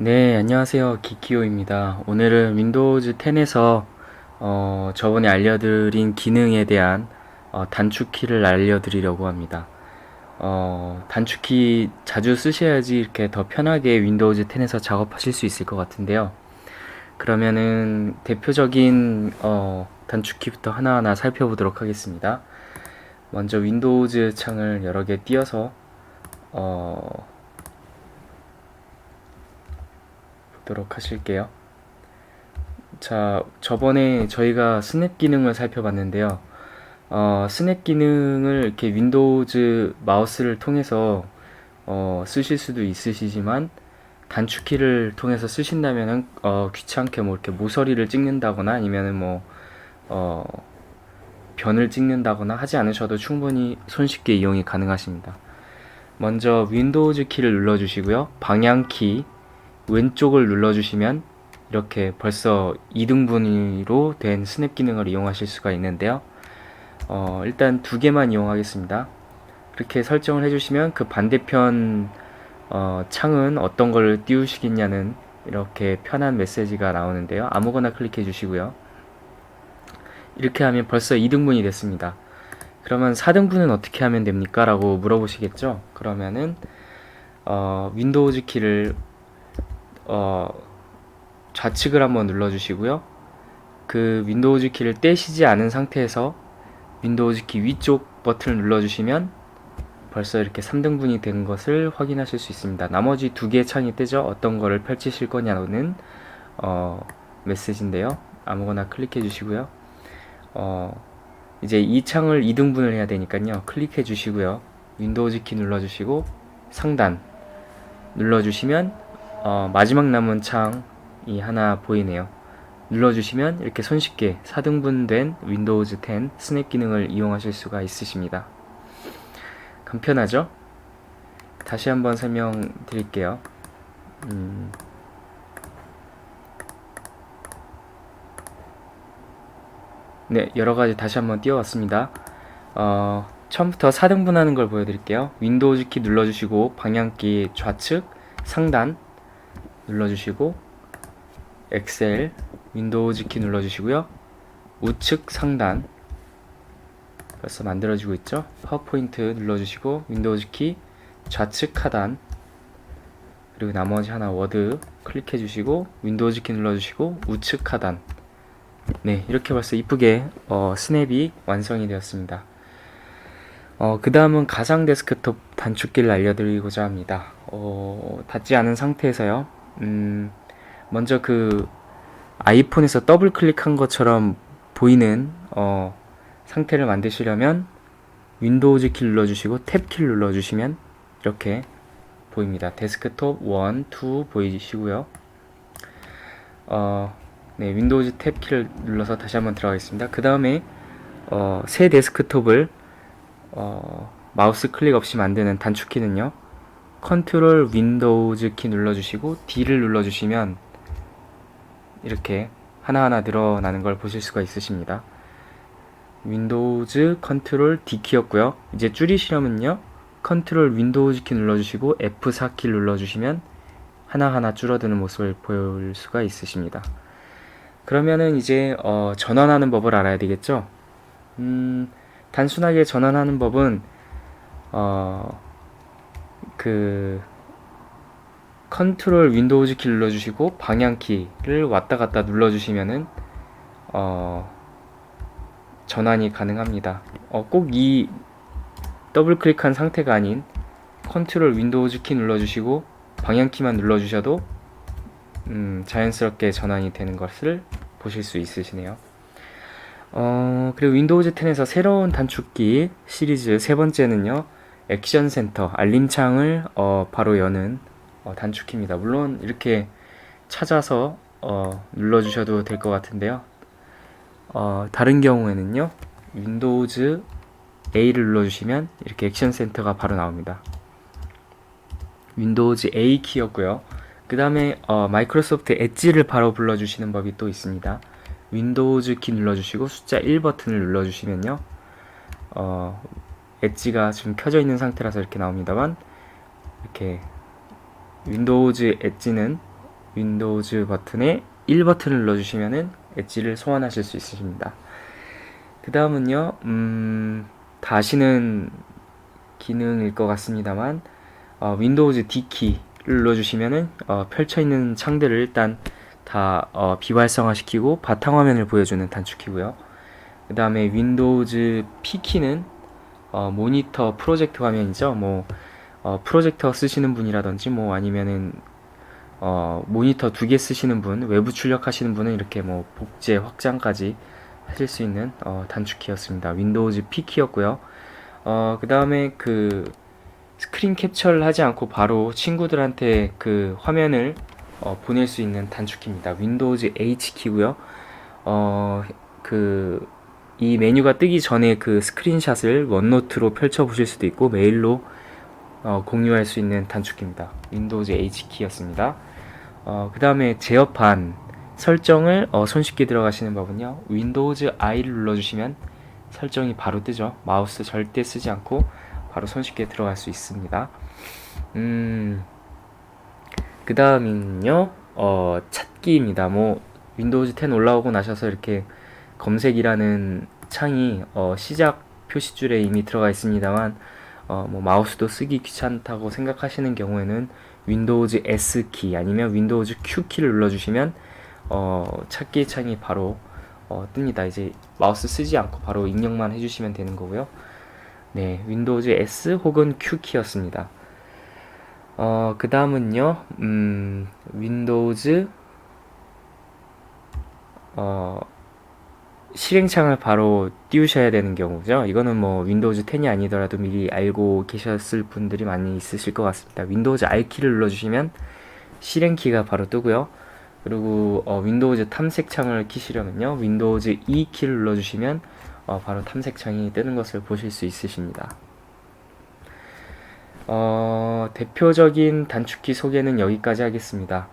네, 안녕하세요. 기키오입니다. 오늘은 윈도우즈 10에서 어, 저번에 알려드린 기능에 대한 어, 단축키를 알려드리려고 합니다. 어, 단축키 자주 쓰셔야지 이렇게 더 편하게 윈도우즈 10에서 작업하실 수 있을 것 같은데요. 그러면은 대표적인 어, 단축키부터 하나하나 살펴보도록 하겠습니다. 먼저 윈도우즈 창을 여러 개 띄어서 어, 보도록 하실게요. 자, 저번에 저희가 스냅 기능을 살펴봤는데요. 어, 스냅 기능을 이렇게 윈도우즈 마우스를 통해서 어, 쓰실 수도 있으시지만 단축키를 통해서 쓰신다면은 어, 귀찮게 뭐 이렇게 모서리를 찍는다거나 아니면은 뭐 어, 변을 찍는다거나 하지 않으셔도 충분히 손쉽게 이용이 가능하십니다. 먼저 윈도우즈 키를 눌러주시고요. 방향키 왼쪽을 눌러주시면 이렇게 벌써 2등분위로 된 스냅 기능을 이용하실 수가 있는데요. 어, 일단 두 개만 이용하겠습니다. 그렇게 설정을 해주시면 그 반대편 어, 창은 어떤 걸 띄우시겠냐는 이렇게 편한 메시지가 나오는데요. 아무거나 클릭해 주시고요. 이렇게 하면 벌써 2등분이 됐습니다. 그러면 4등분은 어떻게 하면 됩니까? 라고 물어보시겠죠? 그러면은 어, 윈도우즈 키를 어, 좌측을 한번 눌러주시고요. 그 윈도우즈 키를 떼시지 않은 상태에서 윈도우즈 키 위쪽 버튼을 눌러주시면 벌써 이렇게 3등분이 된 것을 확인하실 수 있습니다. 나머지 두 개의 창이 뜨죠. 어떤 거를 펼치실 거냐는 어, 메시지인데요. 아무거나 클릭해 주시고요. 어, 이제 이 창을 2등분을 해야 되니까요. 클릭해 주시고요. 윈도우즈 키 눌러주시고 상단 눌러주시면 어, 마지막 남은 창이 하나 보이네요. 눌러주시면 이렇게 손쉽게 4등분 된 윈도우즈 10 스냅 기능을 이용하실 수가 있으십니다. 간편하죠? 다시 한번 설명드릴게요. 음, 네, 여러 가지 다시 한번 띄워왔습니다. 어, 처음부터 4등분하는 걸 보여드릴게요. 윈도우즈 키 눌러주시고 방향키 좌측, 상단 눌러주시고 엑셀 윈도우즈 키 눌러주시고요. 우측 상단 벌써 만들어지고 있죠. 파워포인트 눌러주시고 윈도우즈 키 좌측 하단 그리고 나머지 하나 워드 클릭해 주시고 윈도우즈 키 눌러주시고 우측 하단 네 이렇게 벌써 이쁘게 어, 스냅이 완성이 되었습니다. 어, 그 다음은 가상 데스크톱 단축키를 알려드리고자 합니다. 어, 닫지 않은 상태에서요. 음, 먼저 그 아이폰에서 더블 클릭한 것처럼 보이는 어, 상태를 만드시려면 윈도우즈 키 눌러주시고 탭 키를 눌러주시면 이렇게 보입니다. 데스크톱 1, 2 보이시고요. 어, 네, 윈도우즈 탭 키를 눌러서 다시 한번 들어가겠습니다. 그 다음에 어, 새 데스크톱을 어, 마우스 클릭 없이 만드는 단축키는요. 컨트롤 윈도우즈 키 눌러주시고 D를 눌러주시면 이렇게 하나하나 늘어나는 걸 보실 수가 있으십니다. 윈도우즈 컨트롤 D 키였고요. 이제 줄이시려면요. 컨트롤 윈도우즈 키 눌러주시고 F4 키 눌러주시면 하나하나 줄어드는 모습을 보일 수가 있으십니다. 그러면은 이제 어, 전환하는 법을 알아야 되겠죠. 음, 단순하게 전환하는 법은 어, 그 컨트롤 윈도우즈 키 눌러주시고 방향키를 왔다 갔다 눌러주시면은 어, 전환이 가능합니다. 어, 꼭 이 더블 클릭한 상태가 아닌 컨트롤 윈도우즈 키 눌러주시고 방향키만 눌러주셔도 음, 자연스럽게 전환이 되는 것을 보실 수 있으시네요. 어, 그리고 윈도우즈 10에서 새로운 단축키 시리즈 세 번째는요. 액션 센터 알림창을 어, 바로 여는 어, 단축키입니다. 물론 이렇게 찾아서 어, 눌러주셔도 될 것 같은데요. 어, 다른 경우에는요. 윈도우즈 A를 눌러주시면 이렇게 액션 센터가 바로 나옵니다. 윈도우즈 A 키였고요. 그 다음에 어, 마이크로소프트 엣지를 바로 불러주시는 법이 또 있습니다. 윈도우즈 키 눌러주시고 숫자 1 버튼을 눌러주시면요. 어, 엣지가 지금 켜져 있는 상태라서 이렇게 나옵니다만 이렇게 윈도우즈 엣지는 윈도우즈 버튼에 1 버튼을 눌러주시면은 엣지를 소환하실 수 있으십니다. 그 다음은요, 음, 다 아시는 기능일 것 같습니다만, 어, 윈도우즈 D키를 눌러주시면은 어, 펼쳐있는 창들을 일단 다 어, 비활성화시키고 바탕화면을 보여주는 단축키고요. 그 다음에 윈도우즈 P키는 어, 모니터 프로젝트 화면이죠. 뭐 어, 프로젝터 쓰시는 분이라든지 뭐 아니면은 어, 모니터 두 개 쓰시는 분, 외부 출력하시는 분은 이렇게 뭐 복제 확장까지 하실 수 있는 어, 단축키였습니다. 윈도우즈 P키였고요. 어, 그 다음에 그 스크린 캡처를 하지 않고 바로 친구들한테 그 화면을 어, 보낼 수 있는 단축키입니다. 윈도우즈 H키고요. 어, 그, 이 메뉴가 뜨기 전에 그 스크린샷을 원노트로 펼쳐 보실 수도 있고 메일로 어, 공유할 수 있는 단축키입니다. 윈도우즈 H키였습니다. 어, 그 다음에 제어판 설정을 어, 손쉽게 들어가시는 법은요. 윈도우즈 I를 눌러주시면 설정이 바로 뜨죠. 마우스 절대 쓰지 않고 바로 손쉽게 들어갈 수 있습니다. 음, 그 다음은요, 어, 찾기입니다. 뭐, 윈도우즈 10 올라오고 나셔서 이렇게 검색이라는 창이 어, 시작 표시줄에 이미 들어가 있습니다만, 어, 뭐 마우스도 쓰기 귀찮다고 생각하시는 경우에는 윈도우즈 S키 아니면 윈도우즈 Q키를 눌러주시면 어, 찾기 창이 바로 어, 뜹니다. 이제 마우스 쓰지 않고 바로 입력만 해주시면 되는 거고요. 네, 윈도우즈 S 혹은 Q키였습니다. 어, 그 다음은요, 음, 윈도우즈, 어, 실행창을 바로 띄우셔야 되는 경우죠. 이거는 뭐 윈도우즈 10이 아니더라도 미리 알고 계셨을 분들이 많이 있으실 것 같습니다. 윈도우즈 R키를 눌러주시면 실행키가 바로 뜨고요. 그리고 어, 윈도우즈 탐색창을 키시려면요. 윈도우즈 E키를 눌러주시면 어, 바로 탐색창이 뜨는 것을 보실 수 있으십니다. 어, 대표적인 단축키 소개는 여기까지 하겠습니다.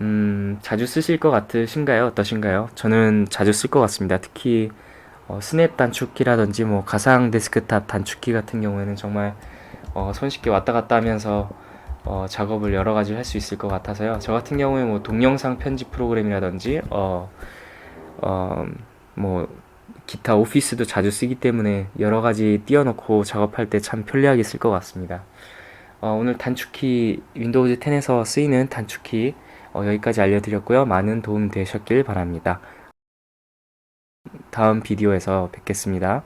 음, 자주 쓰실 것 같으신가요? 어떠신가요? 저는 자주 쓸 것 같습니다. 특히 어, 스냅 단축키라든지 뭐 가상 데스크탑 단축키 같은 경우에는 정말 어, 손쉽게 왔다 갔다 하면서 어, 작업을 여러 가지 할 수 있을 것 같아서요. 저 같은 경우에 뭐 동영상 편집 프로그램이라든지 어, 어, 뭐 기타 오피스도 자주 쓰기 때문에 여러 가지 띄워놓고 작업할 때 참 편리하게 쓸 것 같습니다. 어, 오늘 단축키 윈도우즈 10에서 쓰이는 단축키 어, 여기까지 알려드렸고요. 많은 도움 되셨길 바랍니다. 다음 비디오에서 뵙겠습니다.